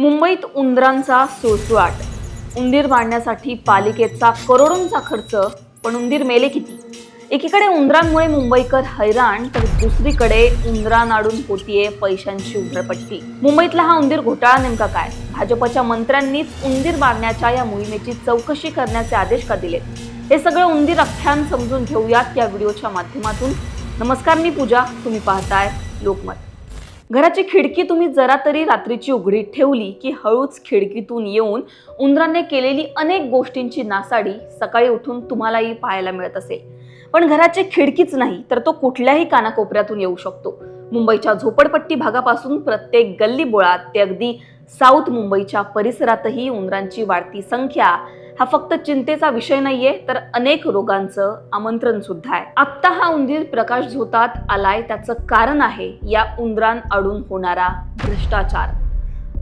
मुंबईत उंदरांचा सुळसुळाट उंदीर मारण्यासाठी पालिकेचा करोडोंचा खर्च पण उंदीर मेले किती? एकीकडे उंदरांमुळे मुंबईकर हैराण तर दुसरीकडे उंदरानाडून होतीये पैशांची उघडपट्टी मुंबईतला हा उंदीर घोटाळा नेमका काय? भाजपच्या मंत्र्यांनीच उंदीर मारण्याच्या या मोहिमेची चौकशी करण्याचे आदेश का दिले हे सगळं उंदीर अख्यान समजून घेऊयात या व्हिडिओच्या माध्यमातून. नमस्कार मी पूजा तुम्ही पाहताय लोकमत. घराची खिडकी तुम्ही जरा तरी रात्रीची उघडी ठेवली की हळूच खिडकीतून येऊन उंदराने केलेली अनेक गोष्टींची नासाडी सकाळी उठून तुम्हालाही पाहायला मिळत असेल पण घराची खिडकीच नाही तर तो कुठल्याही कानाकोपऱ्यातून येऊ शकतो. मुंबईच्या झोपडपट्टी भागापासून प्रत्येक गल्ली बोळात ते अगदी साऊथ मुंबईच्या परिसरातही उंदरांची वाढती संख्या हा फक्त चिंतेचा विषय नाहीये तर अनेक रोगांचं आमंत्रण सुद्धा आहे. आत्ता हा उंदीर प्रकाश झोतात आलाय त्याचं कारण आहे या उंदरांआडून होणारा भ्रष्टाचार.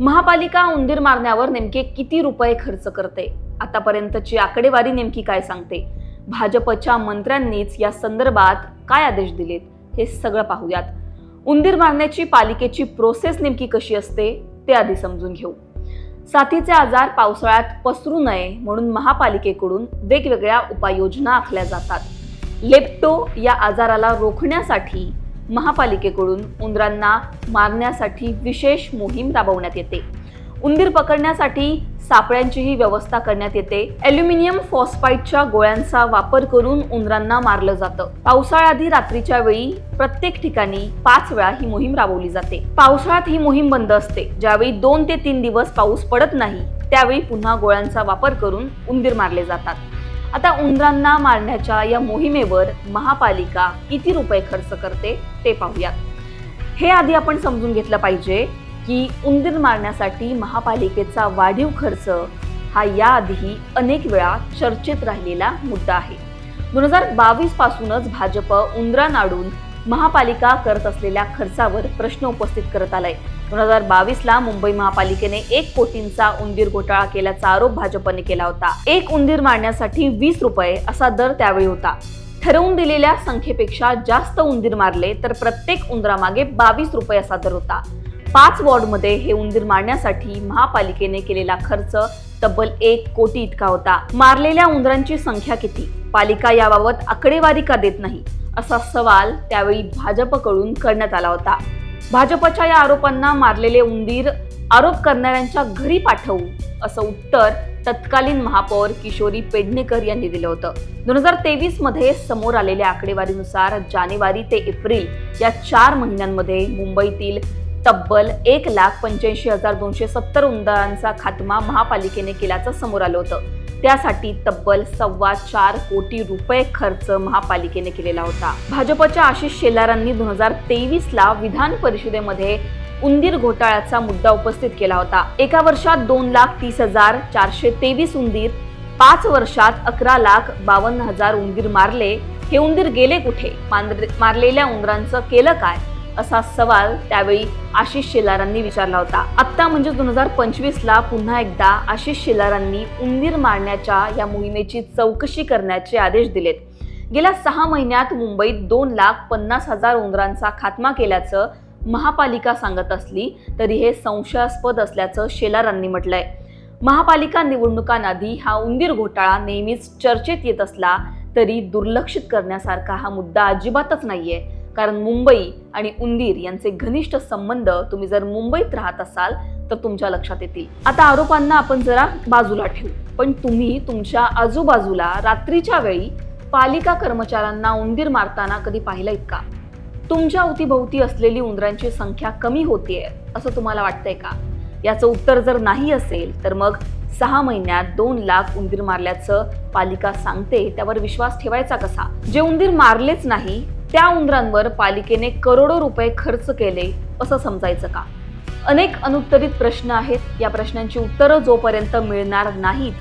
महापालिका उंदीर मारण्यावर नेमके किती रुपये खर्च करते? आतापर्यंतची आकडेवारी नेमकी काय सांगते? भाजपच्या मंत्र्यांनीच या संदर्भात काय आदेश दिलेत? हे सगळं पाहूयात. उंदीर मारण्याची पालिकेची प्रोसेस नेमकी कशी असते ते आधी समजून घेऊ. साथीचे आजार पावसाळ्यात पसरू नये म्हणून महापालिकेकडून वेगवेगळ्या उपाययोजना आखल्या जातात. लेप्टो या आजाराला रोखण्यासाठी महापालिकेकडून उंदरांना मारण्यासाठी विशेष मोहीम राबवण्यात येते. उंदीर पकडण्यासाठी सापळ्यांचीही व्यवस्था करण्यात येते. अल्युमिनियम फॉस्फाईटच्या गोळ्यांचा वापर करून उंदरांना मारलं जातं. पावसाळ्याआधी रात्रीच्या वेळी प्रत्येक ठिकाणी पाच वेळा ही मोहीम राबवली जाते. पावसाळ्यात ही मोहीम बंद असते. ज्यावेळी दोन ते तीन दिवस पाऊस पडत नाही त्यावेळी पुन्हा गोळ्यांचा वापर करून उंदीर मारले जातात. आता उंदरांना मारण्याच्या या मोहिमेवर महापालिका किती रुपये खर्च करते ते पाहूयात. हे आधी आपण समजून घेतलं पाहिजे. की उंदीर मारण्यासाठी महापालिकेचा वाढीव खर्च हा याआधीही अनेक वेळा चर्चेत राहिलेला मुद्दा आहे. दोन हजार बावीस पासूनच भाजप उंदरानाडून महापालिका करत असलेल्या खर्चावर प्रश्न उपस्थित करत आलाय. दोन हजार बावीसला मुंबई महापालिकेने एक कोटींचा उंदीर घोटाळा केल्याचा आरोप भाजपने केला होता. एक उंदीर मारण्यासाठी वीस रुपये असा दर त्यावेळी होता. ठरवून दिलेल्या संख्येपेक्षा जास्त उंदीर मारले तर प्रत्येक उंदरामागे बावीस रुपये असा दर होता. पाच वॉर्डमध्ये हे उंदीर मारण्यासाठी महापालिकेने केलेला खर्च तब्बल एक कोटी इतका होता. मारलेल्या उंदरांची संख्या किती? पालिका याबाबत आकडेवारी का देत नाही? असा सवाल त्यावेळी भाजपकडून करण्यात आला होता. भाजपच्या या आरोपांना मारलेले उंदीर आरोप करणाऱ्यांच्या घरी पाठवू असं उत्तर तत्कालीन महापौर किशोरी पेडणेकर यांनी दिलं होतं. दोन हजार तेवीसमध्ये समोर आलेल्या आकडेवारीनुसार जानेवारी ते एप्रिल या चार महिन्यांमध्ये मुंबईतील तब्बल एक लाख पंच्याऐंशी हजार दोनशे सत्तर उंदरांचा खात्मा महापालिकेने केल्याचं समोर आलं होतं. त्यासाठी तब्बल सव्वा चार कोटी रुपये खर्च महापालिकेने केलेला होता. भाजपच्या आशिष शेलारांनी दोन हजार तेवीस ला विधान परिषदेमध्ये उंदीर घोटाळ्याचा मुद्दा उपस्थित केला होता. एका वर्षात दोन लाख तीस हजार चारशे तेवीस उंदीर पाच वर्षात अकरा लाख बावन्न हजार उंदीर मारले. हे उंदीर गेले कुठे? मारलेल्या उंदरांचं केलं काय? असा सवाल त्यावेळी आशिष शेलारांनी विचारला होता. आत्ता म्हणजे दोन हजार पंचवीसला पुन्हा एकदा आशिष शेलारांनी उंदीर मारण्याच्या या मोहिमेची चौकशी करण्याचे आदेश दिलेत. गेल्या सहा महिन्यात मुंबईत दोन लाख पन्नास हजार उंदरांचा खात्मा केल्याचं महापालिका सांगत असली तरी हे संशयास्पद असल्याचं शेलारांनी म्हटलंय. महापालिका निवडणुकांआधी हा उंदीर घोटाळा नेहमीच चर्चेत येत असला तरी दुर्लक्षित करण्यासारखा हा मुद्दा अजिबातच नाहीये. कारण मुंबई आणि उंदीर यांचे घनिष्ठ संबंध तुम्ही जर मुंबईत राहत असाल तर तुमच्या लक्षात येतील. आता आरोपांना आपण जरा बाजूला ठेवू. पण तुम्ही तुमच्या आजूबाजूला रात्रीच्या वेळी पालिका कर्मचाऱ्यांना उंदीर मारताना कधी पाहिलंय का? तुमच्या अवतीभोवती असलेली उंदरांची संख्या कमी होतीये असं तुम्हाला वाटतंय का? याचं उत्तर जर नाही असेल तर मग सहा महिन्यात दोन लाख उंदीर मारल्याचं पालिका सांगते त्यावर विश्वास ठेवायचा कसा? जे उंदीर मारलेच नाही त्या उंदरांवर पालिकेने करोडो रुपये खर्च केले असं समजायचं का? अनेक अनुत्तरित प्रश्न आहेत. या प्रश्नांची उत्तरं जोपर्यंत मिळणार नाहीत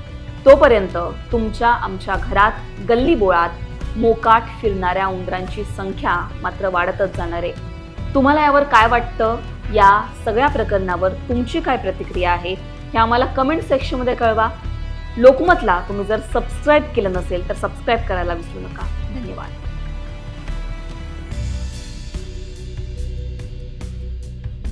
तोपर्यंत तुमच्या आमच्या घरात गल्लीबोळात मोकाट फिरणाऱ्या उंदरांची संख्या मात्र वाढतच जाणार आहे. तुम्हाला यावर काय वाटतं? या सगळ्या प्रकरणावर तुमची काय प्रतिक्रिया आहे? हे आम्हाला कमेंट सेक्शनमध्ये कळवा. लोकमतला तुम्ही जर सबस्क्राईब केलं नसेल तर सबस्क्राईब करायला विसरू नका. धन्यवाद.